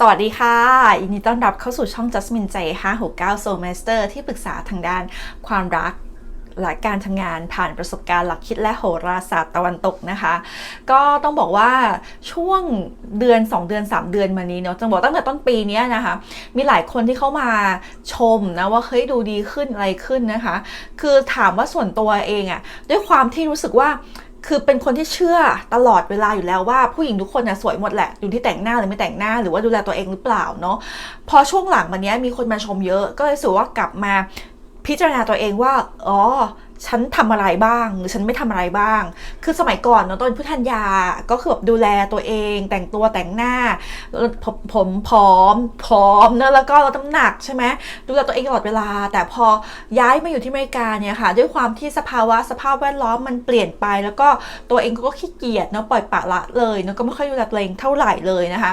สวัสดีค่ะยินดีต้อนรับเข้าสู่ช่อง Jasmine J 569 Soul Master ที่ปรึกษาทางด้านความรักและการทำงานผ่านประสบการณ์หลักคิดและโหราศาสตร์ตะวันตกนะคะ ก็ต้องบอกว่าช่วงเดือน 2 เดือน 3 เดือนมานี้เนาะจะบอกตั้งแต่ต้นปีนี้นะคะ มีหลายคนที่เข้ามาชมนะว่าเฮ้ยดูดีขึ้นอะไรขึ้นนะคะ คือถามว่าส่วนตัวเองอะด้วยความที่รู้สึกว่า คือเป็นคนที่เชื่อตลอดเวลาอยู่แล้วว่าผู้หญิงทุกคนน่ะสวยหมดแหละอยู่ที่แต่งหน้าหรือไม่แต่งหน้าหรือว่าดูแลตัวเองหรือเปล่าเนาะพอช่วงหลังมาเนี้ยมีคนมาชมเยอะ ก็เลยรู้สึกว่ากลับมาพิจารณาตัวเองว่า อ๋อ ฉันทำอะไรบ้างหรือฉันไม่ทำอะไรบ้าง คือสมัยก่อนเนาะตอนผู้ทันยาก็คือแบบดูแลตัวเอง แต่งตัวแต่งหน้าผมผมผอมผอมเนอะแล้วก็ลดน้ำหนักใช่ไหมดูแลตัวเองตลอดเวลา แต่พอย้ายมาอยู่ที่อเมริกาเนี่ยค่ะด้วยความที่สภาวะสภาพแวดล้อมมันเปลี่ยนไป แล้วก็ตัวเองก็ขี้เกียจเนาะปล่อยปะละเลยเนาะก็ไม่ค่อยดูแลตัวเองเท่าไหร่เลยนะคะ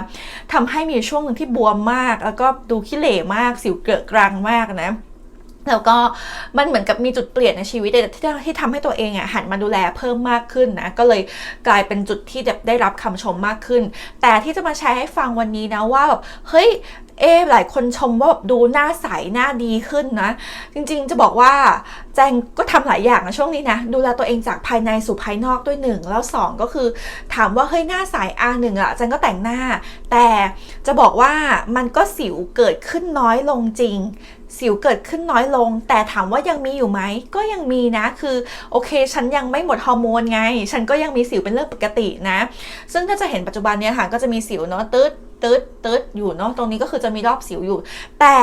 ทำให้มีช่วงหนึ่งที่บวมมาก แล้วก็ดูขี้เหร่มากสิวเกลอะกรังมากนะ แล้วก็มันเหมือนกับมีจุดเปลี่ยนในชีวิตที่ที่ทำให้ตัวเองอะหันมาดูแลเพิ่มมากขึ้นนะก็เลยกลายเป็นจุดที่แบบได้รับคำชมมากขึ้น แต่ที่จะมาแชร์ให้ฟังวันนี้นะว่าแบบเฮ้ยเอหลายคนชมว่าแบบดูหน้าใสหน้าดีขึ้นนะ จริงๆจะบอกว่าแจงก็ทำหลายอย่างนะช่วงนี้นะ ดูแลตัวเองจากภายในสู่ภายนอกด้วยหนึ่งแล้วสองก็คือถามว่าเฮ้ยหน้าใสอาหนึ่งอะแจงก็แต่งหน้า แต่จะบอกว่ามันก็สิวเกิดขึ้นน้อยลงจริง สิวเกิดขึ้นน้อยลง แต่ถามว่ายังมีอยู่ไหมก็ยังมีนะคือโอเค ฉันยังไม่หมดฮอร์โมนไง ฉันก็ยังมีสิวเป็นเรื่องปกตินะ ซึ่งถ้าจะเห็นปัจจุบันเนี้ยค่ะก็จะมีสิวเนาะตืดตืดตืดอยู่เนาะตรงนี้ก็คือจะมีรอบสิวอยู่ แต่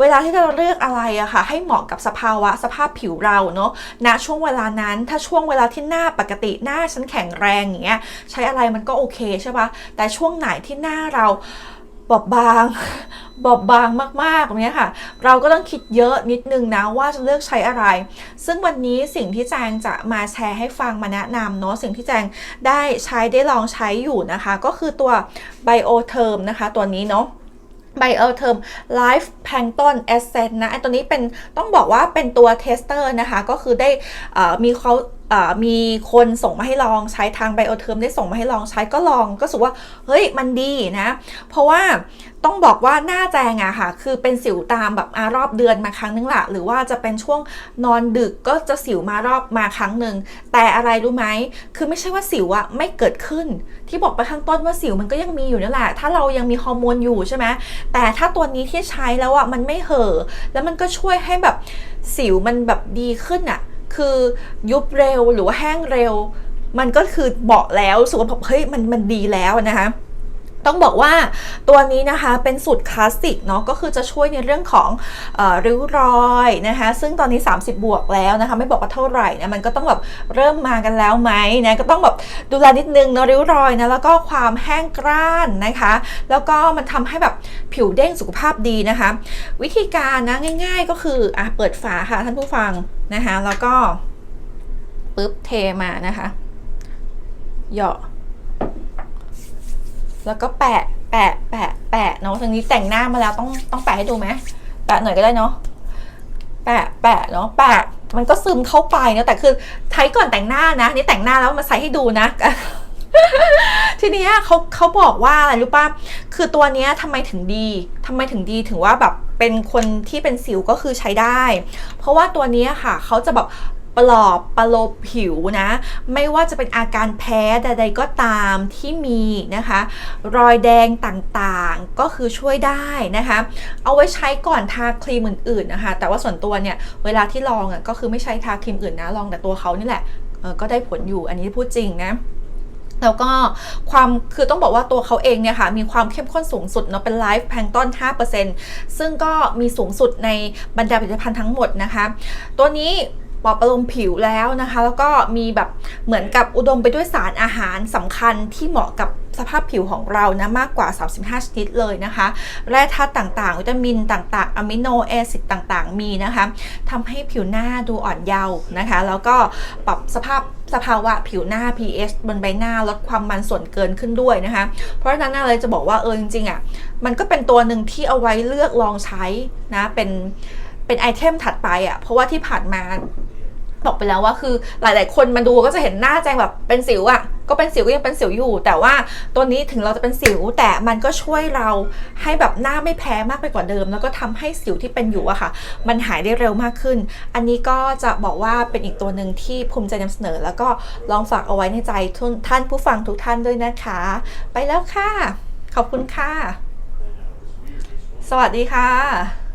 เวลาที่เราเลือกอะไรอะค่ะ ให้เหมาะกับสภาวะสภาพผิวเราเนาะณช่วงเวลานั้นถ้าช่วงเวลาที่หน้าปกติหน้าฉันแข็งแรงอย่างเงี้ยใช้อะไรมันก็โอเคใช่ปะแต่ช่วงไหนที่หน้าเรา บอบบาง บอบบางมากๆตรงนี้ค่ะ เราก็ต้องคิดเยอะนิดนึงนะว่าจะเลือกใช้อะไร ซึ่งวันนี้สิ่งที่แจงจะมาแชร์ให้ฟังมาแนะนำเนาะสิ่งที่แจงได้ใช้ได้ลองใช้อยู่นะคะ ก็คือตัว Bioterm นะคะ ตัวนี้เนาะ Bioterm Life Plankton Essence นะไอตัวนี้เป็นต้องบอกว่าเป็นตัวเทสเตอร์นะคะ ก็คือได้มีเขามีคนส่งมาให้ลองใช้ทางไบโอเทอมได้ส่งมาให้ลองใช้ก็ลองก็สึกว่าเฮ้ยมันดีนะ เพราะว่าต้องบอกว่าหน้าแจงอะค่ะ คือเป็นสิวตามแบบอารอบเดือนมาครั้งนึงละหรือว่าจะเป็นช่วงนอนดึกก็จะสิวมารอบมาครั้งหนึ่งแต่อะไรรู้ไหมคือไม่ใช่ว่าสิวอะไม่เกิดขึ้น ที่บอกไปข้างต้นว่าสิวมันก็ยังมีอยู่นั่นแหละถ้าเรายังมีฮอร์โมนอยู่ใช่ไหมแต่ถ้าตัวนี้ที่ใช้แล้วอะมันไม่เห่อแล้วมันก็ช่วยให้แบบสิวมันแบบดีขึ้นอะ คือยุบเร็วหรือว่าแห้งเร็ว มันก็คือเบาแล้วสุขภาพเฮ้ยมันมันดีแล้วนะคะ ต้องบอกว่าตัวนี้นะคะเป็นสูตรคลาสสิกเนาะก็คือจะช่วยในเรื่องของอริ้วรอยนะคะซึ่งตอนนี้ 30 บวกแล้วนะคะไม่บอกว่าเท่าไหร่นะมันก็ต้องแบบเริ่มมากันแล้วไหมนะก็ต้องแบบดูแลนิดนึงเนาะริ้วรอยนะแล้วก็ความแห้งกร้านนะคะ แล้วก็มันทำให้แบบผิวเด้งสุขภาพดีนะคะ วิธีการนะง่าย ๆ ก็คืออะเปิดฝาค่ะท่านผู้ฟังนะคะแล้วก็ปึ๊บเทมานะคะ เหยาะ แล้วก็แปะแปะแปะแปะเนาะทางนี้แต่งหน้ามาแล้วต้องต้องแปะให้ดูไหมแปะหน่อยก็ได้เนาะแปะแปะเนาะแปะมันก็ซึมเข้าไปเนาะแต่คือใช้ก่อนแต่งหน้านะนี่แต่งหน้าแล้วมาใส่ให้ดูนะทีนี้เขาเขาบอกว่าอะไรรู้ป่ะ คือตัวนี้ทำไมถึงดีทำไมถึงดีถึงว่าแบบเป็นคนที่เป็นสิวก็คือใช้ได้ เพราะว่าตัวนี้ค่ะเขาจะแบบ ปลอบประโลบผิวนะ ไม่ว่าจะเป็นอาการแพ้ใดๆก็ตามที่มีนะคะ รอยแดงต่างๆก็คือช่วยได้นะคะ เอาไว้ใช้ก่อนทาครีมอื่นๆนะคะ แต่ว่าส่วนตัวเนี่ย เวลาที่ลองอะก็คือไม่ใช้ทาครีมอื่นนะ ลองแต่ตัวเขานี่แหละก็ได้ผลอยู่อันนี้พูดจริงนะแล้วก็ความคือต้องบอกว่าตัวเขาเองเนี่ยค่ะ มีความเข้มข้นสูงสุดเนาะเป็นไลฟ์แพงต้น5%ซึ่งก็มีสูงสุดในบรรดาผลิตภัณฑ์ทั้งหมดนะคะ ตัวนี้ ปลอบประโลมผิวแล้วนะคะ แล้วก็มีแบบเหมือนกับอุดมไปด้วยสารอาหารสำคัญที่เหมาะกับสภาพผิวของเรานะมากกว่า 35 ชนิดเลยนะคะ แร่ธาตุต่างๆ วิตามินต่างๆอะมิโนแอซิดต่างๆ มีนะคะทำให้ผิวหน้าดูอ่อนเยาว์นะคะ แล้วก็ปรับสภาพสภาวะผิวหน้า pH บนใบหน้าลดความมันส่วนเกินขึ้นด้วยนะคะ เพราะฉะนั้นเลยจะบอกว่าเออจริงๆอะมันก็เป็นตัวหนึ่งที่เอาไว้เลือกลองใช้นะเป็นเป็นไอเทมถัดไปอะเพราะว่าที่ผ่านมา บอกไปแล้วว่าคือหลาย ๆ คนมาดูก็จะเห็นหน้าแจงแบบเป็นสิวอะ่ะก็เป็นสิวก็ยังเป็นสิวอยู่ แต่ว่าตัวนี้ถึงเราจะเป็นสิวแต่มันก็ช่วยเราให้แบบหน้าไม่แพ้มากไปกว่าเดิม แล้วก็ทำให้สิวที่เป็นอยู่อะค่ะ มันหายได้เร็วมากขึ้น อันนี้ก็จะบอกว่าเป็นอีกตัวหนึ่งที่ภูมิใจนำเสนอ แล้วก็ลองฝากเอาไว้ในใจทุนท่านผู้ฟังทุกท่านด้วยนะคะ ไปแล้วค่ะ ขอบคุณค่ะ สวัสดีค่ะ